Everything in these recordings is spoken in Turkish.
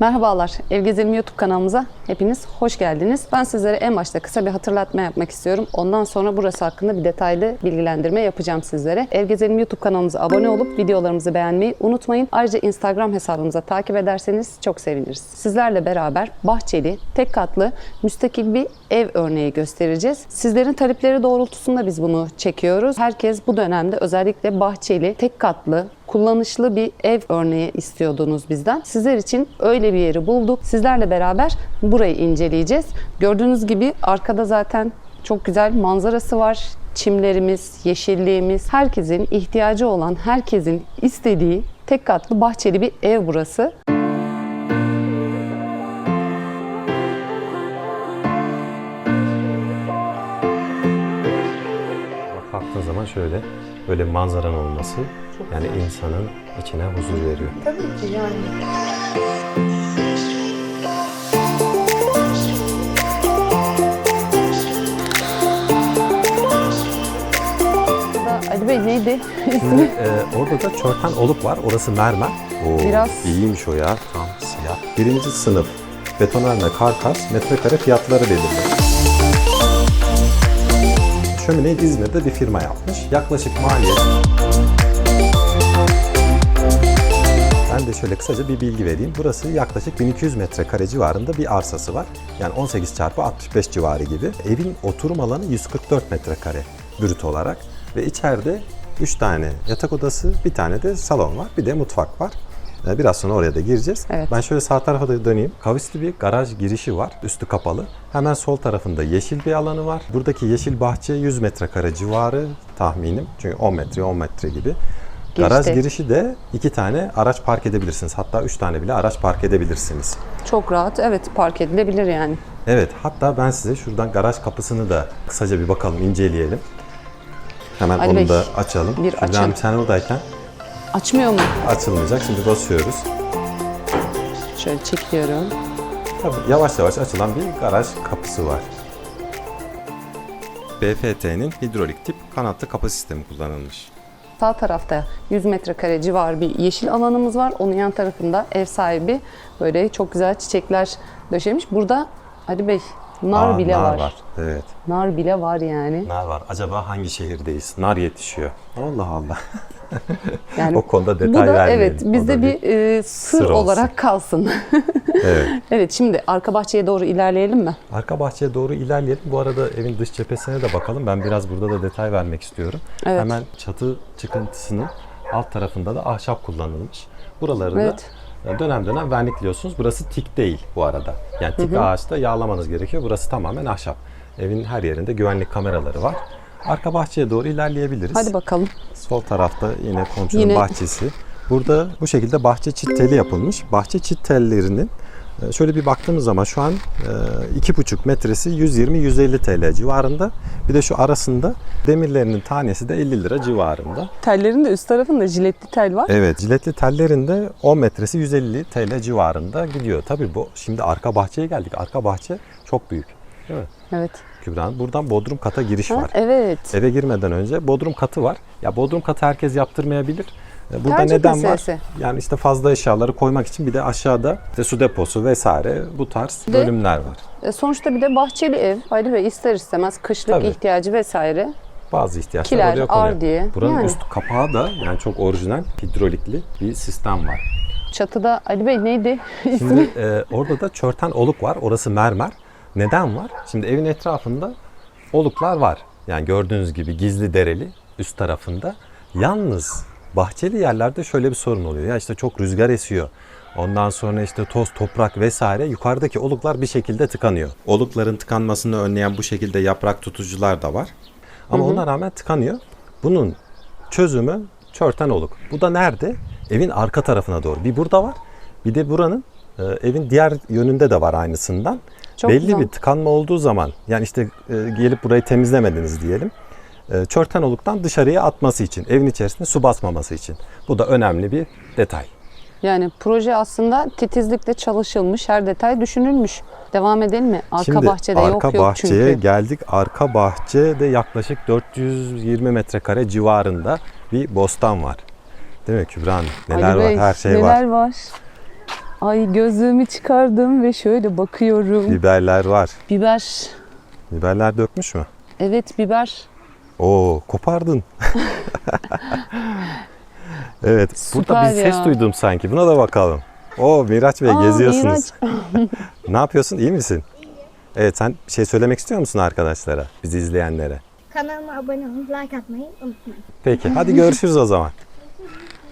Merhabalar, Ev Gezelim YouTube kanalımıza hepiniz hoş geldiniz. Ben sizlere en başta kısa bir hatırlatma yapmak istiyorum. Ondan sonra burası hakkında bir detaylı bilgilendirme yapacağım sizlere. Ev Gezelim YouTube kanalımıza abone olup videolarımızı beğenmeyi unutmayın. Ayrıca Instagram hesabımıza takip ederseniz çok seviniriz. Sizlerle beraber bahçeli, tek katlı, müstakil bir ev örneği göstereceğiz. Sizlerin talepleri doğrultusunda biz bunu çekiyoruz. Herkes bu dönemde özellikle bahçeli, tek katlı, kullanışlı bir ev örneği istiyordunuz bizden. Sizler için öyle bir yeri bulduk. Sizlerle beraber burayı inceleyeceğiz. Gördüğünüz gibi arkada zaten çok güzel manzarası var. Çimlerimiz, yeşilliğimiz, herkesin ihtiyacı olan, herkesin istediği tek katlı bahçeli bir ev burası. Şöyle böyle bir manzaran olması yani insanın içine huzur veriyor. Tabii ki yani. Ali Bey neydi Şimdi ismi? e, orada da çörten oluk var. Orası mermer. Oo, Biraz- iyiymiş o ya. Tam siyah. Birinci sınıf betonarme karkas metrekare fiyatları belirli. Şömineyi İzmir'de bir firma yapmış. Yaklaşık maliyet Ben de şöyle kısaca bir bilgi vereyim. Burası yaklaşık 1200 metrekare civarında bir arsası var. Yani 18 çarpı 65 civarı gibi. Evin oturum alanı 144 metrekare brüt olarak. Ve içeride 3 tane yatak odası, bir tane de salon var. Bir de mutfak var. Ee, Biraz sonra oraya da gireceğiz. Evet. Ben şöyle sağ tarafa da döneyim. Kavisli bir garaj girişi var. Üstü kapalı. Hemen sol tarafında yeşil bir alanı var. Buradaki yeşil bahçe 100 metrekare civarı tahminim. Çünkü 10 metre 10 metre gibi. Garaj Girişte. girişi de iki tane araç park edebilirsiniz. Hatta üç tane bile araç park edebilirsiniz. Çok rahat. Evet park edilebilir yani. Evet, hatta ben size şuradan garaj kapısını da kısaca bir bakalım, inceleyelim. Hemen Ali onu Bey, da açalım. bir Şuradan açın. sen oradayken Açmıyor mu? açılmayacak. Şimdi basıyoruz. Şöyle çekiyorum. Tabii yavaş yavaş açılan bir garaj kapısı var. BFT'nin hidrolik tip kanatlı kapı sistemi kullanılmış. Sağ tarafta 100 metrekare civarı bir yeşil alanımız var. Onun yan tarafında ev sahibi böyle çok güzel çiçekler döşemiş. Burada Ali Bey nar Aa, bile nar var. Evet. Nar bile var yani. Nar var. Acaba hangi şehirdeyiz? Nar yetişiyor. Allah Allah. Yani o konuda detay bu da vermeyelim. evet bizde da bir, e, sır, sır olsun. olarak kalsın. Evet. evet şimdi arka bahçeye doğru ilerleyelim mi? Arka bahçeye doğru ilerleyelim. Bu arada evin dış cephesine de bakalım. Ben biraz burada da detay vermek istiyorum. Evet. Hemen çatı çıkıntısının alt tarafında da ahşap kullanılmış. Buraları Evet. da dönem dönem vernikliyorsunuz. Burası tik değil bu arada. Yani tik ağaçta yağlamanız gerekiyor. Burası tamamen ahşap. Evin her yerinde güvenlik kameraları var. Arka bahçeye doğru ilerleyebiliriz. Hadi bakalım. Sol tarafta yine komşunun Yine- bahçesi. Burada bu şekilde bahçe çit teli yapılmış. Bahçe çit tellerinin e, şöyle bir baktığımız zaman şu an e, 2,5 metresi 120-150 TL civarında. Bir de şu arasında demirlerinin tanesi de 50 lira civarında. Tellerin de üst tarafında jiletli tel var. Evet jiletli tellerin de 10 metresi 150 TL civarında gidiyor. Tabii bu şimdi arka bahçeye geldik. Arka bahçe çok büyük. Değil mi Evet. Kübra Hanım? Buradan bodrum kata giriş var. evet. Eve girmeden önce bodrum katı var. Ya bodrum katı herkes yaptırmayabilir. E, Burada Tercih neden meselesi. var? Yani işte fazla eşyaları koymak için bir de aşağıda işte su deposu vesaire bu tarz de- bölümler var. E, Sonuçta bir de bahçeli ev. Ali Bey ister istemez kışlık Tabii. ihtiyacı vesaire. Bazı ihtiyaçlar Kiler, oraya konuyor. ardiye, Buranın yani. üst kapağı da yani çok orijinal hidrolikli bir sistem var. Çatıda Ali Bey neydi? Şimdi e, orada da çörten oluk var. Orası mermer. Neden var? Şimdi evin etrafında oluklar var. Yani gördüğünüz gibi gizli dereli üst tarafında. Yalnız bahçeli yerlerde şöyle bir sorun oluyor. Ya işte çok rüzgar esiyor. Ondan sonra işte toz, toprak vesaire yukarıdaki oluklar bir şekilde tıkanıyor. Olukların tıkanmasını önleyen bu şekilde yaprak tutucular da var. Ama ona rağmen tıkanıyor. Bunun çözümü çörten oluk. Bu da nerede? Evin arka tarafına doğru. Bir burada var. Bir de buranın e, evin diğer yönünde de var aynısından. Çok Belli güzel. bir tıkanma olduğu zaman yani işte e, gelip burayı temizlemediniz diyelim. E, çörten oluktan dışarıya atması için, evin içerisinde su basmaması için. Bu da önemli bir detay. Yani proje aslında titizlikle çalışılmış, her detay düşünülmüş. Devam edelim mi? Arka Şimdi bahçede arka yok yok bahçeye çünkü. geldik. Arka bahçede yaklaşık 420 metrekare civarında bir bostan var. Değil mi Kübra Hanım? Neler Ali var? Bey, Her şey neler var. var? Ay gözlüğümü çıkardım ve şöyle bakıyorum. Biberler var. Biber. Biberler dökmüş mü? Evet biber. Oo kopardın. evet burada Süper bir ses ya. duydum sanki. Buna da bakalım. Oo Miraç Bey Aa, geziyorsunuz. ne yapıyorsun? İyi misin? Evet sen bir şey söylemek istiyor musun arkadaşlara? Bizi izleyenlere. Kanalıma abone olup like atmayı unutmayın. Peki hadi görüşürüz o zaman.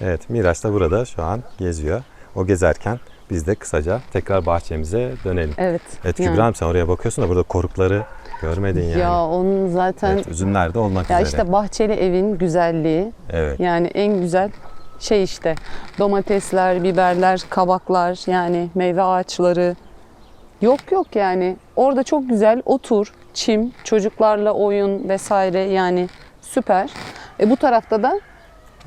Evet Miraç da burada şu an geziyor. O gezerken biz de kısaca tekrar bahçemize dönelim. Evet. Evet yani. Kübra'm sen oraya bakıyorsun da burada korukları görmedin yani. Ya onun zaten Evet, üzümler de olmak ya üzere. işte bahçeli evin güzelliği. Evet. Yani en güzel şey işte domatesler, biberler, kabaklar yani meyve ağaçları. Yok yok yani orada çok güzel otur, çim, çocuklarla oyun vesaire yani süper. E bu tarafta da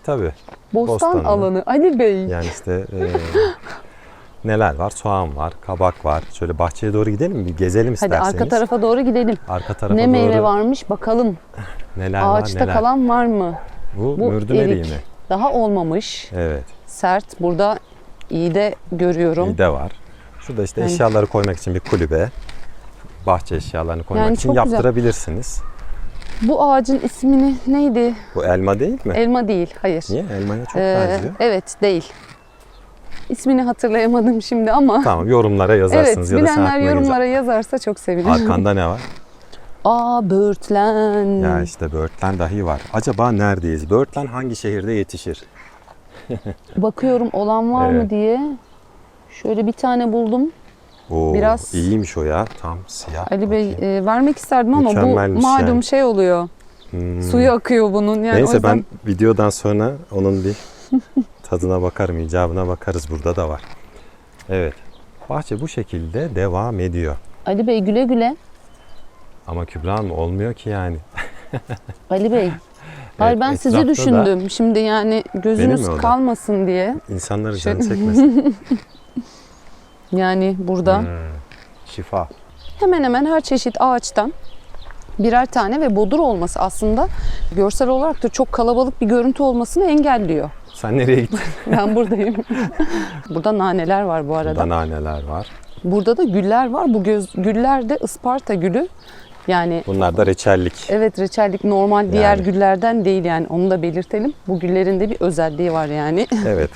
Tabii. bostan, Bostan alanı Ali Bey. Yani işte e, neler var? Soğan var, kabak var. Şöyle bahçeye doğru gidelim mi? Bir gezelim Hadi isterseniz. arka tarafa doğru gidelim. Arka tarafa Ne doğru meyve varmış bakalım. neler Ağaçta var neler. kalan var mı? Bu, Bu mürdüm erik. mi? Daha olmamış. Evet. Sert. Burada iyi de görüyorum. Bir de var. Şurada işte Yani- eşyaları koymak için bir kulübe. Bahçe eşyalarını koymak Yani için çok güzel. yaptırabilirsiniz. Bu ağacın ismini neydi? Bu elma değil mi? Elma değil. Hayır. Niye? Elmaya çok Ee, benziyor. evet değil. İsmini hatırlayamadım şimdi ama. Tamam yorumlara Evet yazarsınız ya da sen bilenler gelince. yorumlara yazarsa çok sevinirim. Arkanda ne var? Aa böğürtlen. Ya işte böğürtlen dahi var. Acaba neredeyiz? Böğürtlen hangi şehirde yetişir? Bakıyorum olan var mı Evet. diye. Şöyle bir tane buldum. Oo, Biraz- iyiymiş o ya. Tam siyah. Ali Bey Bakayım. e, vermek isterdim ama bu malum yani. şey oluyor. Hmm. Suyu akıyor bunun. Yani o Neyse yüzden- ben videodan sonra onun bir tadına bakarım, icabına bakarız. Burada da var. Evet. Bahçe bu şekilde devam ediyor. Ali Bey güle güle. Ama Kübra mı olmuyor ki yani. Ali Bey. Hayır ben sizi etrafta da- düşündüm. Şimdi yani gözünüz Benim mi o da? kalmasın diye. İnsanları canı çekmesin. Yani burada Hmm, Şifa. hemen hemen her çeşit ağaçtan birer tane ve bodur olması aslında görsel olarak da çok kalabalık bir görüntü olmasını engelliyor. Sen nereye gittin? Ben buradayım. Burada naneler var bu arada. Burada naneler var. Burada da güller var. Bu göz, güller de Isparta gülü. Yani Bunlar da reçellik. evet reçellik normal diğer Yani. güllerden değil yani onu da belirtelim. Bu güllerin de bir özelliği var yani. Evet.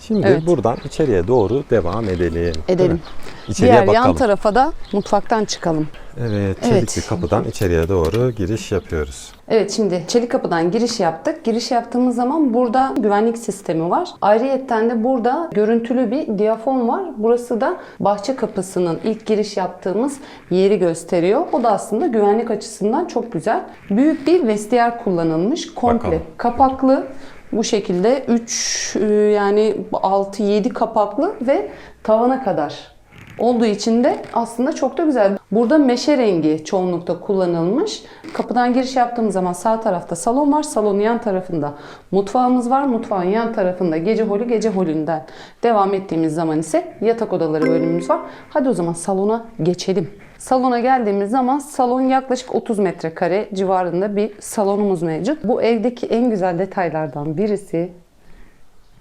Şimdi Evet. buradan içeriye doğru devam edelim. Edelim. İçeriye Diğer bakalım. yan tarafa da mutfaktan çıkalım. Evet, çelik Evet. bir kapıdan içeriye doğru giriş yapıyoruz. Evet şimdi çelik kapıdan giriş yaptık. Giriş yaptığımız zaman burada güvenlik sistemi var. Ayrıyetten de burada görüntülü bir diyafon var. Burası da bahçe kapısının ilk giriş yaptığımız yeri gösteriyor. O da aslında güvenlik açısından çok güzel. Büyük bir vestiyer kullanılmış. Komple Bakalım. kapaklı. Bu şekilde 3 yani 6-7 kapaklı ve tavana kadar olduğu için de aslında çok da güzel. Burada meşe rengi çoğunlukta kullanılmış. Kapıdan giriş yaptığımız zaman sağ tarafta salon var. Salonun yan tarafında mutfağımız var. Mutfağın yan tarafında gece holü, gece holünden devam ettiğimiz zaman ise yatak odaları bölümümüz var. Hadi o zaman salona geçelim. Salona geldiğimiz zaman salon yaklaşık 30 metrekare civarında bir salonumuz mevcut. Bu evdeki en güzel detaylardan birisi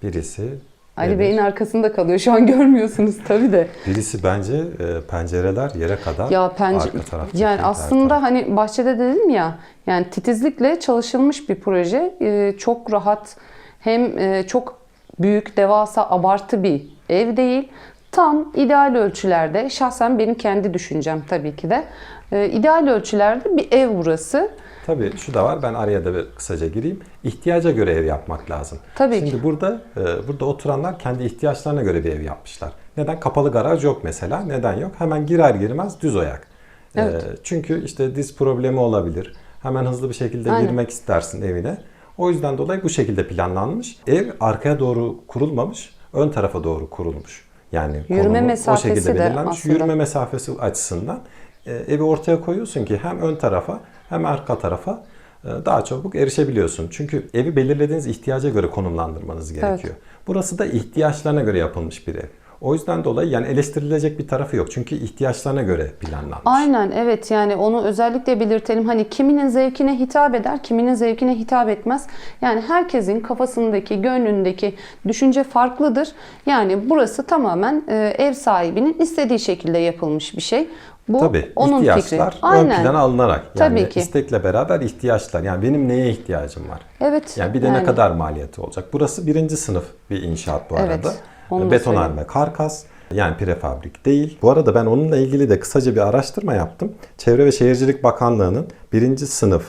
Birisi Ali nedir? Bey'in arkasında kalıyor. Şu an görmüyorsunuz tabii de. Birisi bence e, pencereler yere kadar. Ya pence arka taraftaki yani aslında taraf. hani bahçede dedim ya yani titizlikle çalışılmış bir proje. Ee, çok rahat hem e, çok büyük devasa abartı bir ev değil. Tam ideal ölçülerde şahsen benim kendi düşüncem tabii ki de. Ee, ideal ölçülerde bir ev burası. Tabii şu da var. Ben araya da bir kısaca gireyim. İhtiyaca göre ev yapmak lazım. Tabii Şimdi ki. burada e, burada oturanlar kendi ihtiyaçlarına göre bir ev yapmışlar. Neden? Kapalı garaj yok mesela. Neden yok? Hemen girer girmez düz ayak. E, Evet. çünkü işte diz problemi olabilir. Hemen hızlı bir şekilde Aynen. girmek istersin evine. O yüzden dolayı bu şekilde planlanmış. Ev arkaya doğru kurulmamış, ön tarafa doğru kurulmuş. Yani Yürüme konumu mesafesi o şekilde de belirlenmiş. aslında. Yürüme mesafesi açısından e, evi ortaya koyuyorsun ki hem ön tarafa hem arka tarafa e, daha çabuk erişebiliyorsun. Çünkü evi belirlediğiniz ihtiyaca göre konumlandırmanız gerekiyor. Burası da ihtiyaçlarına göre yapılmış bir ev. O yüzden dolayı yani eleştirilecek bir tarafı yok. Çünkü ihtiyaçlarına göre planlanmış. Aynen evet yani onu özellikle belirtelim. Hani kiminin zevkine hitap eder, kiminin zevkine hitap etmez. Yani herkesin kafasındaki, gönlündeki düşünce farklıdır. Yani burası tamamen e, ev sahibinin istediği şekilde yapılmış bir şey. Bu Tabii onun ihtiyaçlar fikri. ön Aynen. plana alınarak. Yani Tabii ki. istekle beraber ihtiyaçlar. Yani benim neye ihtiyacım var? Evet. Yani bir de ne kadar maliyeti olacak? Burası birinci sınıf bir inşaat bu Evet, arada. Onu Betonarme karkas. Yani prefabrik değil. Bu arada ben onunla ilgili de kısaca bir araştırma yaptım. Çevre ve Şehircilik Bakanlığı'nın birinci sınıf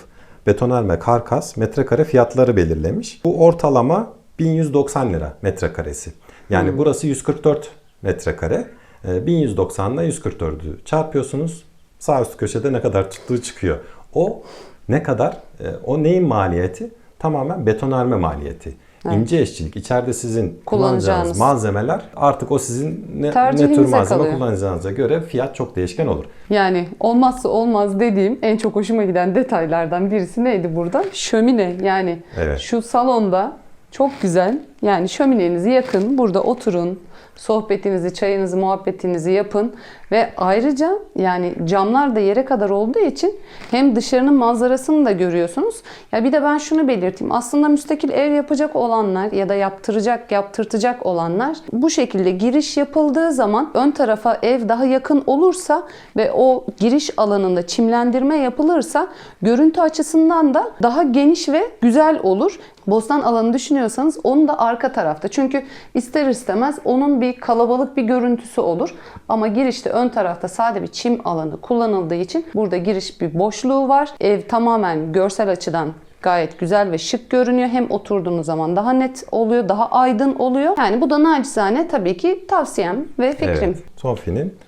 betonarme karkas metrekare fiyatları belirlemiş. Bu ortalama 1190 lira metrekaresi. Yani burası 144 metrekare. Ee, 1190 ile 144'ü çarpıyorsunuz. Sağ üst köşede ne kadar tuttuğu çıkıyor. O ne kadar? e, O neyin maliyeti? Tamamen betonarme maliyeti. İnce işçilik. içeride sizin kullanacağınız malzemeler artık o sizin ne, ne tür malzeme kalıyor. kullanacağınıza göre fiyat çok değişken olur. Yani olmazsa olmaz dediğim en çok hoşuma giden detaylardan birisi neydi burada? Şömine. Yani Evet. şu salonda çok güzel. Yani şöminenizi yakın, burada oturun. Sohbetinizi, çayınızı, muhabbetinizi yapın ve ayrıca yani camlar da yere kadar olduğu için hem dışarının manzarasını da görüyorsunuz. Ya bir de ben şunu belirteyim. Aslında müstakil ev yapacak olanlar ya da yaptıracak, yaptırtacak olanlar bu şekilde giriş yapıldığı zaman ön tarafa ev daha yakın olursa ve o giriş alanında çimlendirme yapılırsa görüntü açısından da daha geniş ve güzel olur. Bostan alanı düşünüyorsanız onu da arka tarafta. Çünkü ister istemez onun bir kalabalık bir görüntüsü olur. Ama girişte ön tarafta sade bir çim alanı kullanıldığı için burada giriş bir boşluğu var. Ev tamamen görsel açıdan gayet güzel ve şık görünüyor. Hem oturduğunuz zaman daha net oluyor, daha aydın oluyor. Yani bu da nacizane tabii ki tavsiyem ve fikrim. Evet. Tonfi'nin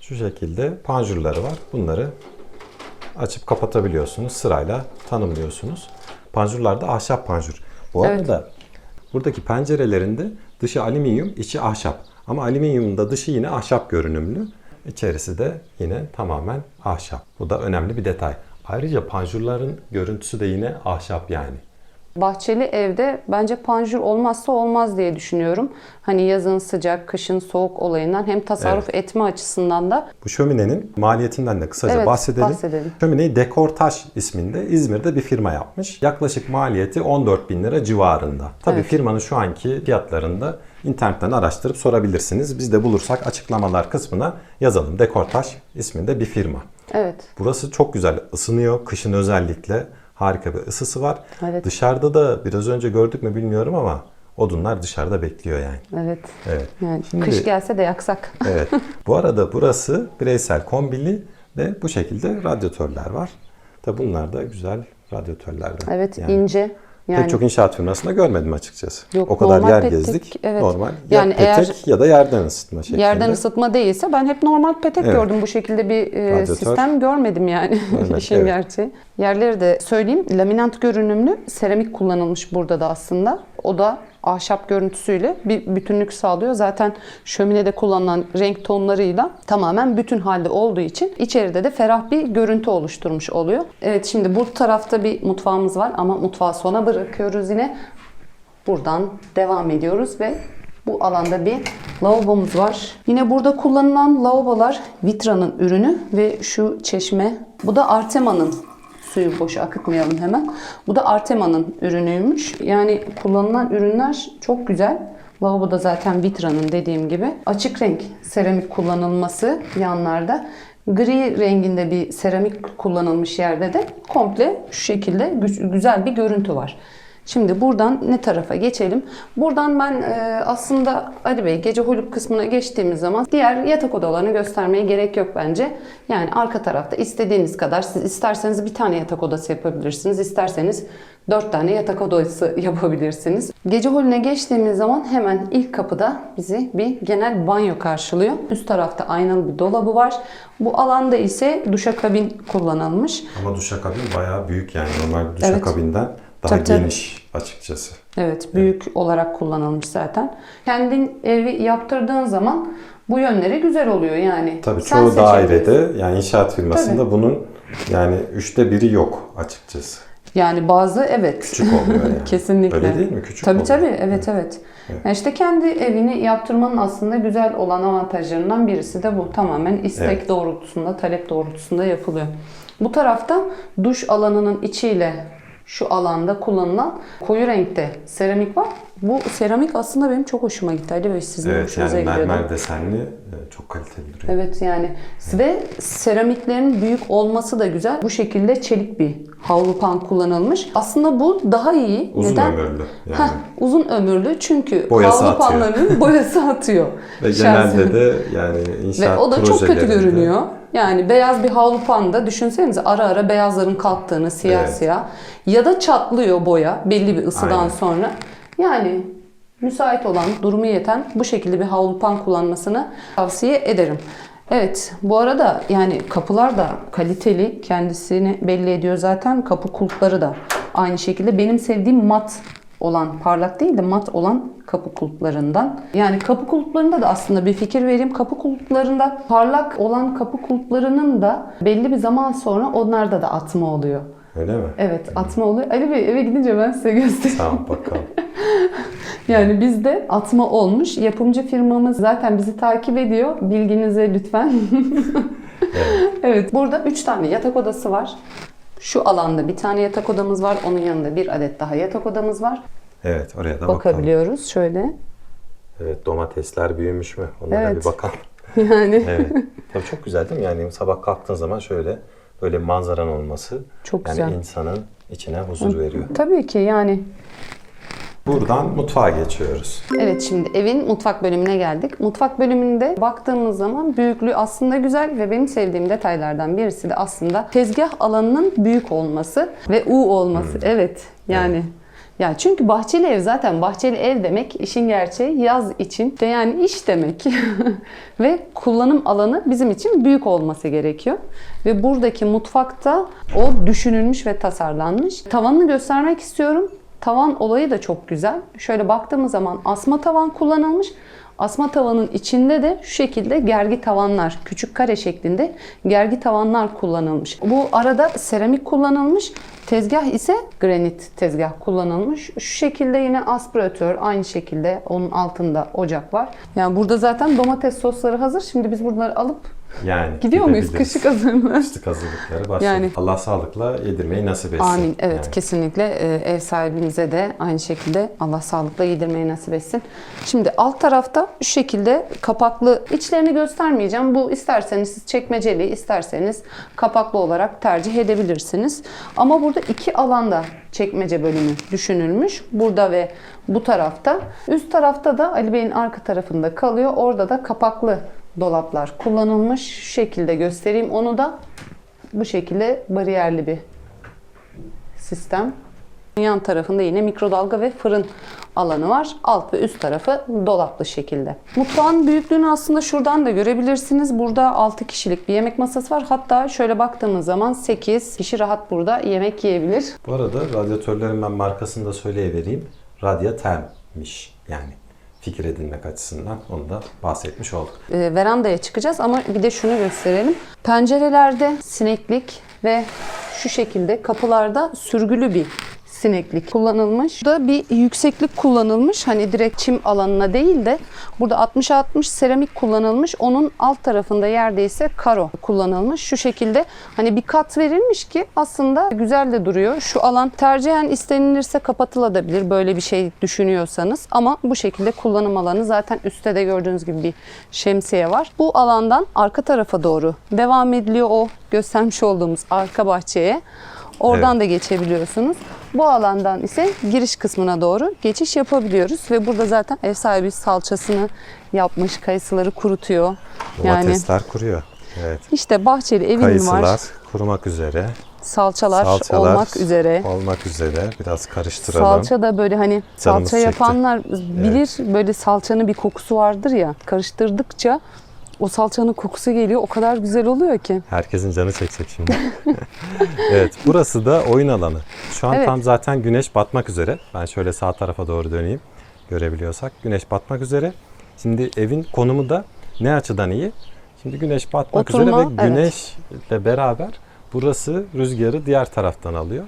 şu şekilde panjurları var. Bunları açıp kapatabiliyorsunuz. Sırayla tanımlıyorsunuz. Panjurlar da ahşap panjur. Bu Evet. Buradaki pencerelerinde dışı alüminyum, içi ahşap. Ama alüminyumda dışı yine ahşap görünümlü. İçerisi de yine tamamen ahşap. Bu da önemli bir detay. Ayrıca panjurların görüntüsü de yine ahşap yani. Bahçeli evde bence panjur olmazsa olmaz diye düşünüyorum. Hani yazın sıcak, kışın soğuk olayından hem tasarruf etme açısından da Bu şöminenin maliyetinden de kısaca Evet, bahsedelim. bahsedelim. Şömineyi Dekortaş isminde İzmir'de bir firma yapmış. Yaklaşık maliyeti 14 bin lira civarında. Tabii Evet. firmanın şu anki fiyatlarında internetten araştırıp sorabilirsiniz. Biz de bulursak açıklamalar kısmına yazalım. Dekortaş isminde bir firma. evet Burası çok güzel ısınıyor. Kışın özellikle harika bir ısısı var. Evet. Dışarıda da biraz önce gördük mü bilmiyorum ama odunlar dışarıda bekliyor yani. evet. Evet. Yani Şimdi- kış gelse de yaksak. Evet. Bu arada burası bireysel kombili ve bu şekilde radyatörler var. Tabi bunlar da güzel radyatörlerden. Evet Yani ince. Yani Pek çok inşaat firmasında görmedim açıkçası. Yok, o kadar yer petek, gezdik. evet. Normal Yani ya petek ya da yerden ısıtma şeklinde. yerden ısıtma değilse ben hep normal petek Evet. gördüm. Bu şekilde bir e, Radyatör. sistem görmedim yani Evet, işin evet. gerçeği. Yerleri de söyleyeyim. Laminant görünümlü seramik kullanılmış burada da aslında. O da ahşap görüntüsüyle bir bütünlük sağlıyor. Zaten şöminede kullanılan renk tonlarıyla tamamen bütün halde olduğu için içeride de ferah bir görüntü oluşturmuş oluyor. Evet şimdi bu tarafta bir mutfağımız var ama mutfağı sona bırakıyoruz yine. Buradan devam ediyoruz ve bu alanda bir lavabomuz var. Yine burada kullanılan lavabolar Vitra'nın ürünü ve şu çeşme. Bu da Artema'nın suyu boşa akıtmayalım hemen. Bu da Artema'nın ürünüymüş. Yani kullanılan ürünler çok güzel. Lavabo da zaten Vitra'nın dediğim gibi. Açık renk seramik kullanılması yanlarda. Gri renginde bir seramik kullanılmış yerde de komple şu şekilde gü- güzel bir görüntü var. Şimdi buradan ne tarafa geçelim? Buradan ben e, aslında Ali Bey gece holuk kısmına geçtiğimiz zaman diğer yatak odalarını göstermeye gerek yok bence. Yani arka tarafta istediğiniz kadar siz isterseniz bir tane yatak odası yapabilirsiniz. isterseniz dört tane yatak odası yapabilirsiniz. Gece holüne geçtiğimiz zaman hemen ilk kapıda bizi bir genel banyo karşılıyor. Üst tarafta aynalı bir dolabı var. Bu alanda ise duşakabin kullanılmış. Ama duşakabin bayağı büyük yani normal Evet. Daha Tabii, tabii. geniş açıkçası. Evet, büyük olarak kullanılmış zaten. Kendin evi yaptırdığın zaman bu yönleri güzel oluyor yani. Tabii Sen çoğu dairede yani inşaat firmasında bunun yani üçte biri yok açıkçası. Yani bazı evet. Küçük olmuyor yani. Kesinlikle. Öyle değil mi? Küçük tabii oluyor. tabii evet evet. Yani işte kendi evini yaptırmanın aslında güzel olan avantajlarından birisi de bu. Tamamen istek Evet. doğrultusunda, talep doğrultusunda yapılıyor. Bu tarafta duş alanının içiyle şu alanda kullanılan koyu renkte seramik var. Bu seramik aslında benim çok hoşuma gitti. Ali Bey sizin Evet hoşunuza yani gidiyordu. mermer desenli e, çok kaliteli duruyor. Evet yani ve seramiklerin büyük olması da güzel. Bu şekilde çelik bir havlu pan kullanılmış. Aslında bu daha iyi. Uzun Neden? ömürlü yani. Heh, uzun ömürlü çünkü Boyası havlu atıyor. boyası atıyor. Ve Şahsen. genelde de yani inşaat Ve o da çok kötü görünüyor. Yani beyaz bir havlu panda düşünsenize ara ara beyazların kalktığını siyah Evet. siyah. Ya da çatlıyor boya belli bir ısıdan Aynen. sonra. Yani müsait olan, durumu yeten bu şekilde bir havlu pan kullanmasını tavsiye ederim. Evet bu arada yani kapılar da kaliteli kendisini belli ediyor zaten kapı kulpları da aynı şekilde benim sevdiğim mat olan parlak değil de mat olan kapı kulplarından. Yani kapı kulplarında da aslında bir fikir vereyim. Kapı kulplarında parlak olan kapı kulplarının da belli bir zaman sonra onlarda da atma oluyor. Öyle mi? Evet atma oluyor. Ali Bey eve gidince ben size göstereyim. Tamam bakalım. Yani bizde atma olmuş. Yapımcı firmamız zaten bizi takip ediyor. Bilginize lütfen. Evet. evet. Burada 3 tane yatak odası var. Şu alanda bir tane yatak odamız var. Onun yanında bir adet daha yatak odamız var. Evet oraya da bakalım. Bakabiliyoruz şöyle. Evet domatesler büyümüş mü? Onlara Evet. bir bakalım. Yani Evet. Tabii çok güzel değil mi? Yani sabah kalktığın zaman şöyle böyle manzaran olması Çok yani güzel. insanın içine huzur veriyor. tabii ki yani Buradan mutfağa geçiyoruz. Evet şimdi evin mutfak bölümüne geldik. Mutfak bölümünde baktığımız zaman büyüklüğü aslında güzel ve benim sevdiğim detaylardan birisi de aslında tezgah alanının büyük olması ve U olması. Evet yani ya çünkü bahçeli ev zaten bahçeli ev demek işin gerçeği yaz için de yani iş demek. ve kullanım alanı bizim için büyük olması gerekiyor. Ve buradaki mutfakta o düşünülmüş ve tasarlanmış. Tavanını göstermek istiyorum. Tavan olayı da çok güzel. Şöyle baktığımız zaman asma tavan kullanılmış. Asma tavanın içinde de şu şekilde gergi tavanlar, küçük kare şeklinde gergi tavanlar kullanılmış. Bu arada seramik kullanılmış. Tezgah ise granit tezgah kullanılmış. Şu şekilde yine aspiratör aynı şekilde onun altında ocak var. Yani burada zaten domates sosları hazır. Şimdi biz bunları alıp Yani gidiyor muyuz? Kışlık hazır mı? Kışlık hazırlıkları başladı. Yani- Allah sağlıkla yedirmeyi nasip etsin. Amin. Evet Yani. kesinlikle Ee, ev sahibimize de aynı şekilde Allah sağlıkla yedirmeyi nasip etsin. Şimdi alt tarafta şu şekilde kapaklı içlerini göstermeyeceğim. Bu isterseniz siz çekmeceli isterseniz kapaklı olarak tercih edebilirsiniz. Ama burada iki alanda çekmece bölümü düşünülmüş. Burada ve bu tarafta. Üst tarafta da Ali Bey'in arka tarafında kalıyor. Orada da kapaklı dolaplar kullanılmış. Şu şekilde göstereyim onu da. Bu şekilde bariyerli bir sistem. Yan tarafında yine mikrodalga ve fırın alanı var. Alt ve üst tarafı dolaplı şekilde. Mutfağın büyüklüğünü aslında şuradan da görebilirsiniz. Burada 6 kişilik bir yemek masası var. Hatta şöyle baktığımız zaman 8 kişi rahat burada yemek yiyebilir. Bu arada radyatörlerin ben markasını da söyleyivereyim. Radyatermmiş yani fikir edinmek açısından onu da bahsetmiş olduk. Ee, verandaya çıkacağız ama bir de şunu gösterelim. Pencerelerde sineklik ve şu şekilde kapılarda sürgülü bir sineklik kullanılmış. Burada bir yükseklik kullanılmış. Hani direkt çim alanına değil de burada 60'a 60 seramik kullanılmış. Onun alt tarafında yerde ise karo kullanılmış. Şu şekilde hani bir kat verilmiş ki aslında güzel de duruyor. Şu alan tercihen istenilirse kapatılabilir böyle bir şey düşünüyorsanız. Ama bu şekilde kullanım alanı zaten üstte de gördüğünüz gibi bir şemsiye var. Bu alandan arka tarafa doğru devam ediliyor o göstermiş olduğumuz arka bahçeye. Oradan Evet. da geçebiliyorsunuz. Bu alandan ise giriş kısmına doğru geçiş yapabiliyoruz ve burada zaten ev sahibi salçasını yapmış, kayısıları kurutuyor. Yani Domatesler kuruyor. Evet. işte bahçeli evim Kayısılar var. kurumak üzere. Salçalar, Salçalar olmak üzere. Olmak üzere. Biraz karıştıralım. Salça da böyle hani Canımız salça çekti. yapanlar bilir böyle salçanın bir kokusu vardır ya. Karıştırdıkça o salçanın kokusu geliyor. O kadar güzel oluyor ki. Herkesin canı çekecek şimdi. evet, burası da oyun alanı. Şu an Evet. tam zaten güneş batmak üzere. Ben şöyle sağ tarafa doğru döneyim. Görebiliyorsak. Güneş batmak üzere. Şimdi evin konumu da ne açıdan iyi? Şimdi güneş batmak Oturma, üzere ve evet. güneşle beraber burası rüzgarı diğer taraftan alıyor.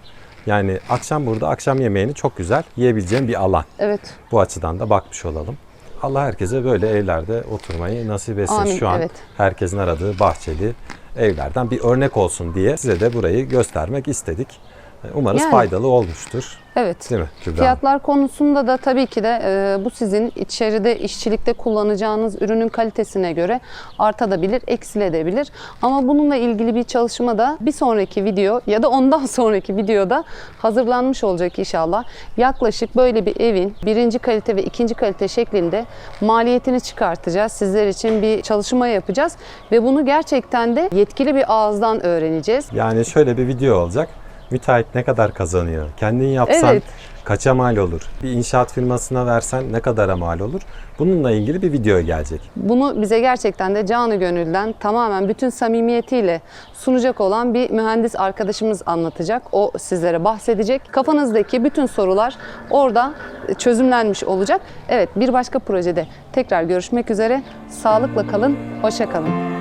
Yani akşam burada akşam yemeğini çok güzel yiyebileceğim bir alan. Evet. Bu açıdan da bakmış olalım. Allah herkese böyle evlerde oturmayı nasip etsin. Amin, Şu an evet. herkesin aradığı bahçeli evlerden bir örnek olsun diye size de burayı göstermek istedik. Umarız Yani. faydalı olmuştur. Evet. Değil mi Kübra? Fiyatlar konusunda da tabii ki de e, bu sizin içeride işçilikte kullanacağınız ürünün kalitesine göre artabilir, eksilebilir. Ama bununla ilgili bir çalışma da bir sonraki video ya da ondan sonraki videoda hazırlanmış olacak inşallah. Yaklaşık böyle bir evin birinci kalite ve ikinci kalite şeklinde maliyetini çıkartacağız. Sizler için bir çalışma yapacağız ve bunu gerçekten de yetkili bir ağızdan öğreneceğiz. Yani şöyle bir video olacak. Müteahhit ne kadar kazanıyor? Kendin yapsan Evet. kaça mal olur? Bir inşaat firmasına versen ne kadara mal olur? Bununla ilgili bir video gelecek. Bunu bize gerçekten de canı gönülden tamamen bütün samimiyetiyle sunacak olan bir mühendis arkadaşımız anlatacak. O sizlere bahsedecek. Kafanızdaki bütün sorular orada çözümlenmiş olacak. Evet bir başka projede tekrar görüşmek üzere. Sağlıkla kalın, hoşça kalın.